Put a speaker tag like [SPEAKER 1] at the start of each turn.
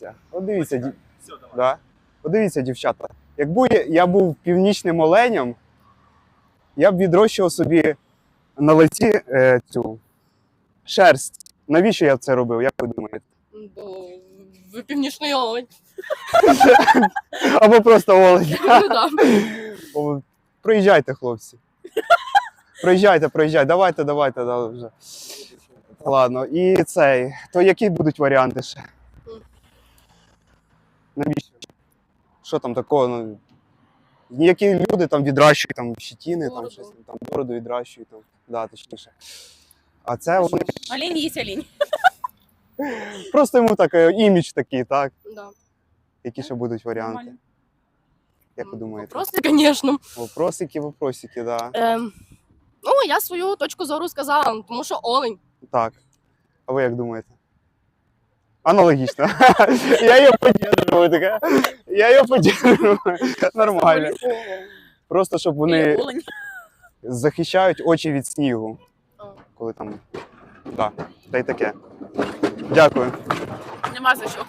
[SPEAKER 1] Подивіться, подивіться, ді-
[SPEAKER 2] Все, давай.
[SPEAKER 1] да? подивіться, дівчата. Якби я- я був північним оленем, я б відрощував собі на лиці е, цю шерсть. Навіщо я це робив? Як ви думаєте?
[SPEAKER 3] Бо ви північний олень.
[SPEAKER 1] Або просто олень.
[SPEAKER 3] Ну.
[SPEAKER 1] О, Проїжджайте, хлопці. Проїжджайте, проїжджайте. Давайте, давайте, да, вже. Ладно, і цей. То які будуть варіанти ще? Навіщо? Що там такого? Ну, ніякі люди там відращують там щетіни, там щось там бороду відращують, там, да, точніше. А це вони
[SPEAKER 4] Олень есть олень.
[SPEAKER 1] просто йому так е, імідж такий, так?
[SPEAKER 3] Да.
[SPEAKER 1] Які ще будуть варіанти?
[SPEAKER 4] Нормально.
[SPEAKER 1] Як ви думаєте?
[SPEAKER 3] Просто, звісно.
[SPEAKER 1] Вопросики, вопросики, да.
[SPEAKER 3] Ем, ну, я свою точку зору сказала, тому що олень.
[SPEAKER 1] Так. А ви як думаєте? Аналогічно. Я її поддерживаю, таке. Я її поддерживаю. Нормально. Просто щоб вони захищають очі від снігу. Коли там. Так, та й таке. Дякую.
[SPEAKER 4] Нема за що.